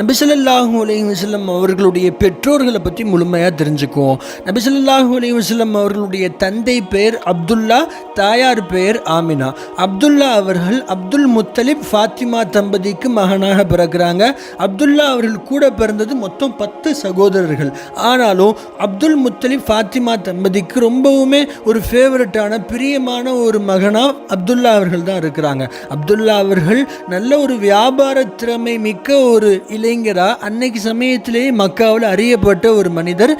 நபிசல்லாஹூ அலைஹி வசல்லம் அவர்களுடைய பெற்றோர்களை பற்றி முழுமையாக தெரிஞ்சுக்குவோம். நபிசல்லாஹூ அலைஹி வசல்லம் அவர்களுடைய தந்தை பெயர் அப்துல்லா தாயார் பெயர் ஆமினா. அப்துல்லா அவர்கள் அப்துல் முத்தலிப் ஃபாத்திமா தம்பதிக்கு மகனாக பிறக்கிறாங்க. அப்துல்லா அவர்கள் கூட பிறந்தது மொத்தம் பத்து சகோதரர்கள். ஆனாலும் அப்துல் முத்தலிப் ஃபாத்திமா தம்பதிக்கு ரொம்பவுமே ஒரு ஃபேவரட்டான பிரியமான ஒரு மகனாக அப்துல்லா அவர்கள் தான் இருக்கிறாங்க. அப்துல்லா அவர்கள் நல்ல ஒரு வியாபார திறமை மிக்க ஒரு இளைஞரா அன்னைக்கு சமயத்திலேயே மக்காவில் அறியப்பட்ட ஒரு மனிதர்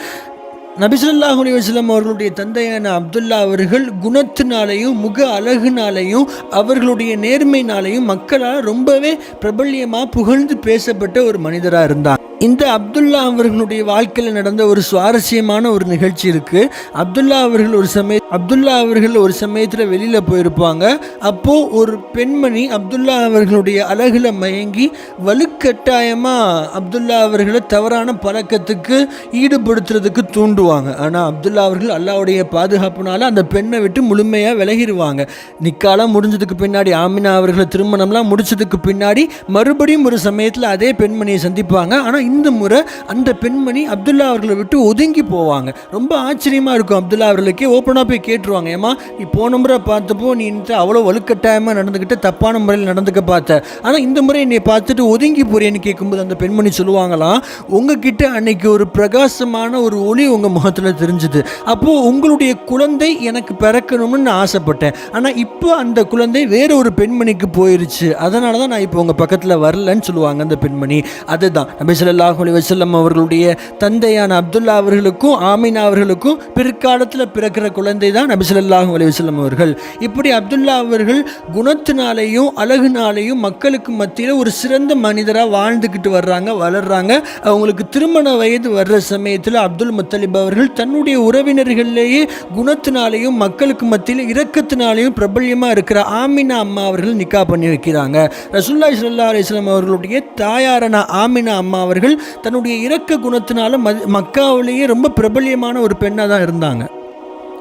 நபிசுல்லாஹ் அலிவசலம் அவர்களுடைய தந்தையான அப்துல்லா அவர்கள் குணத்தினாலையும் முக அழகுனாலையும் அவர்களுடைய நேர்மையினாலையும் மக்களால் ரொம்பவே பிரபல்யமாக புகழ்ந்து பேசப்பட்ட ஒரு மனிதராக இருந்தார் இந்த அப்துல்லா அவர்களுடைய வாழ்க்கையில் நடந்த ஒரு சுவாரஸ்யமான ஒரு நிகழ்ச்சி இருக்குது அப்துல்லா அவர்கள் ஒரு சமய அப்துல்லா அவர்கள் ஒரு சமயத்தில் வெளியில் போயிருப்பாங்க. அப்போது ஒரு பெண்மணி அப்துல்லா அவர்களுடைய அழகில் மயங்கி வலுக்கட்டாயமாக அப்துல்லா அவர்களை தவறான பழக்கத்துக்கு ஈடுபடுத்துறதுக்கு தூண்டுவாங்க. ஆனால் அப்துல்லா அவர்கள் அல்லாவுடைய பாதுகாப்புனால அந்த பெண்ணை விட்டு முழுமையாக விலகிடுவாங்க நிக்காலாம் முடிஞ்சதுக்கு பின்னாடி ஆமினா அவர்களை திருமணம்லாம் முடிச்சதுக்கு பின்னாடி மறுபடியும் ஒரு சமயத்தில் அதே பெண்மணியை சந்திப்பாங்க. ஆனால் இந்த முறை அந்த பெண்மணி அப்துல்லா அவர்களை விட்டு ஒதுங்கி போவாங்க. ரொம்ப ஆச்சரியமாக இருக்கும் அப்துல்லா அவர்களுக்கே. ஓப்பனாக போய் கேட்டுருவாங்க. ஏமா நீ போன முறை பார்த்தப்போ நீ இந்த அவ்வளோ வலுக்கட்டாயமாக நடந்துக்கிட்டு தப்பான முறையில் நடந்துக்க பார்த்த. ஆனால் இந்த முறை என்னை பார்த்துட்டு ஒதுங்கி போறேன்னு கேட்கும்போது அந்த பெண்மணி சொல்லுவாங்களாம் உங்ககிட்ட அன்னைக்கு ஒரு பிரகாசமான ஒரு ஒளி உங்கள் முகத்தில் தெரிஞ்சுது. அப்போது உங்களுடைய குழந்தை எனக்கு பிறக்கணும்னு நான் ஆசைப்பட்டேன். ஆனால் இப்போ அந்த குழந்தை வேற ஒரு பெண்மணிக்கு போயிருச்சு. அதனால தான் நான் இப்போ உங்கள் பக்கத்தில் வரலன்னு சொல்லுவாங்க அந்த பெண்மணி. அதுதான். நபி ஸல்லல்லாஹு அலைஹி அவர்களுடைய தந்தையான அப்துல்லா அவர்களுக்கும் ஆமினா அவர்களுக்கும் பிற்காலத்தில் பிறக்கிற குழந்தை தான் நபி ஸல்லல்லாஹு அலைஹி அவர்கள். இப்படி அப்துல்லா அவர்கள் குணத்தினாலேயும் அழகுனாலேயும் மக்களுக்கு மத்தியில் ஒரு சிறந்த மனிதராக வாழ்ந்துக்கிட்டு வர்றாங்க வளர்றாங்க. அவங்களுக்கு திருமண வயது வர்ற சமயத்தில் அப்துல் முத்தலிப் அவர்கள் தன்னுடைய உறவினர்களிலேயே குணத்தினாலேயும் மக்களுக்கு மத்தியில் இரக்கத்தினாலேயும் பிரபல்யமாக இருக்கிற ஆமினா அம்மா அவர்கள் நிக்கா பண்ணி வைக்கிறாங்க ரசுல்லா சல்லா அலிஸ்லாம் அவர்களுடைய தாயாரான ஆமினா அம்மா அவர்கள் தன்னுடைய இரக்க குணத்தினால ம- மக்காவிலேயே ரொம்ப பிரபல்யமான ஒரு பெண்ணாக தான் இருந்தாங்க.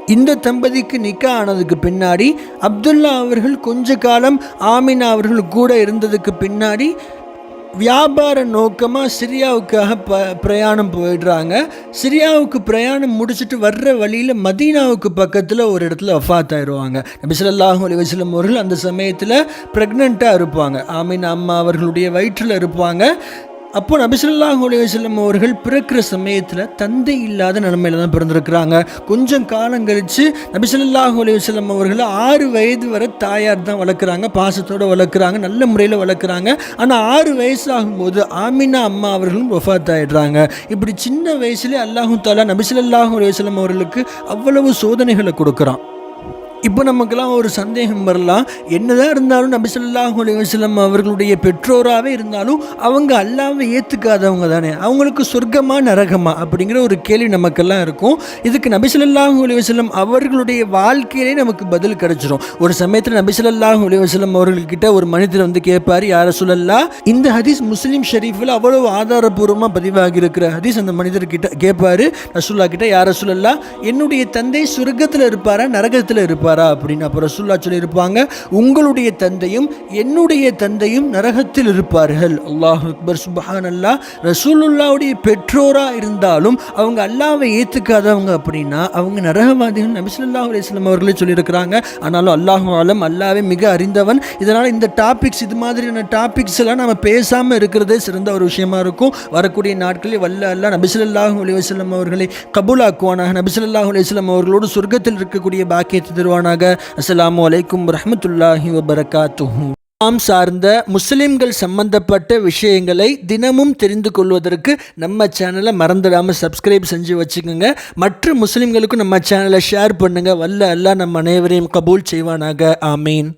இந்த தம்பதிக்கு நிக்கா ஆனதுக்கு பின்னாடி அப்துல்லா அவர்கள் கொஞ்ச காலம் ஆமினா அவர்கள் கூட இருந்ததுக்கு பின்னாடி வியாபார நோக்கமாக சிரியாவுக்காக ப பிரயாணம் போயிடுறாங்க. சிரியாவுக்கு பிரயாணம் முடிச்சுட்டு வர்ற வழியில் மதீனாவுக்கு பக்கத்தில் ஒரு இடத்துல வஃபாத் ஆயிடுவாங்க நபிசல்லாஹூ அலி அலைஹி அவர்கள் அந்த சமயத்தில் ப்ரெக்னெண்ட்டாக இருப்பாங்க. ஆமீன் அம்மா அவர்களுடைய வயிற்றில் இருப்பாங்க. அப்போ நபிசுல்லாஹ் அலைஹி அவர்கள் பிறக்கிற சமயத்தில் தந்தை இல்லாத நிலமையில தான் பிறந்திருக்கிறாங்க. கொஞ்சம் காலம் கழித்து நபிசல்லாஹு அலைஹி அவர்கள் ஆறு வயது வரை தாயார் தான் வளர்க்குறாங்க. பாசத்தோடு வளர்க்குறாங்க. நல்ல முறையில் வளர்க்குறாங்க. ஆனால் ஆறு வயசாகும் போது ஆமினா அம்மா அவர்களும் ஒஃபாத் ஆகிடுறாங்க இப்படி சின்ன வயசுலேயே அல்லாஹு தாலா நபிசல்லாஹு அலைஹி அவர்களுக்கு அவ்வளவு சோதனைகளை கொடுக்குறான். இப்போ நமக்கெல்லாம் ஒரு சந்தேகம் வரலாம். என்னதான் இருந்தாலும் நபி ஸல்லல்லாஹு அவர்களுடைய பெற்றோராகவே இருந்தாலும் அவங்க அல்லாவை ஏற்றுக்காதவங்க தானே. அவங்களுக்கு சொர்க்கமா நரகமா அப்படிங்கிற ஒரு கேள்வி நமக்கெல்லாம் இருக்கும். இதுக்கு நபி ஸல்லல்லாஹு அலைஹி அவர்களுடைய வாழ்க்கையிலே நமக்கு பதில் கிடைச்சிரும். ஒரு சமயத்தில் நபி ஸல்லல்லாஹு அவர்கள்கிட்ட ஒரு மனிதர் வந்து கேட்பார் யார சொல்லல்லா இந்த ஹதீஸ் முஸ்லீம் ஷெரீஃபில் அவ்வளவு ஆதாரபூர்வமாக பதிவாகி இருக்கிற ஹதீஸ்? அந்த மனிதர் கிட்ட கேட்பார் ரசுல்லா கிட்ட யார சொல்லல்லா என்னுடைய தந்தை சொர்க்கத்தில் இருப்பாரா நரகத்தில் இருப்பார்? அப்படின்னு அப்போ ரசுல்லா சொல்லியிருப்பாங்க. உங்களுடைய தந்தையும் என்னுடைய தந்தையும் நரகத்தில் இருப்பார்கள். அல்லாஹ் அக்பர் சுபஹான் அல்லா ரசூலுல்லாவுடைய பெற்றோராக இருந்தாலும் அவங்க அல்லாவை ஏற்றுக்காதவங்க அப்படின்னா அவங்க நரகவாதிகள் நபிசுல்லா அலிஸ்லாம் அவர்களே சொல்லியிருக்கிறாங்க. ஆனாலும் அல்லாஹ் ஆலம் அல்லாவே மிக அறிந்தவன். இதனால் இந்த டாபிக்ஸ் இது மாதிரியான டாபிக்ஸ் எல்லாம் நம்ம பேசாமல் இருக்கிறதே சிறந்த ஒரு விஷயமா இருக்கும். வரக்கூடிய நாட்களில் வல்ல அல்லா நபிசுல்லாஹு அலி வஸ்லம் அவர்களை கபூலாக்குவானாக. நபிசுல்லாஹு அலிஸ்லாம் அவர்களோடு சொர்க்கத்தில் இருக்கக்கூடிய பாக்கியத்தை தருவானாக அஸ்லாம் அலைக்கும் ரஹமத்துல்லாஹி வபரகாத்துஹூ. நாம் சார்ந்த முஸ்லிம்கள் சம்பந்தப்பட்ட விஷயங்களை தினமும் தெரிந்து கொள்வதற்கு நம்ம சேனலை மறந்துடாமல் சப்ஸ்கிரைப் செஞ்சு வச்சுக்கோங்க. மற்ற முஸ்லிம்களுக்கும் நம்ம சேனலை ஷேர் பண்ணுங்கள் வல்ல அல்லாஹ் நம்ம அனைவரையும் கபூல் செய்வானாக. ஆமீன்.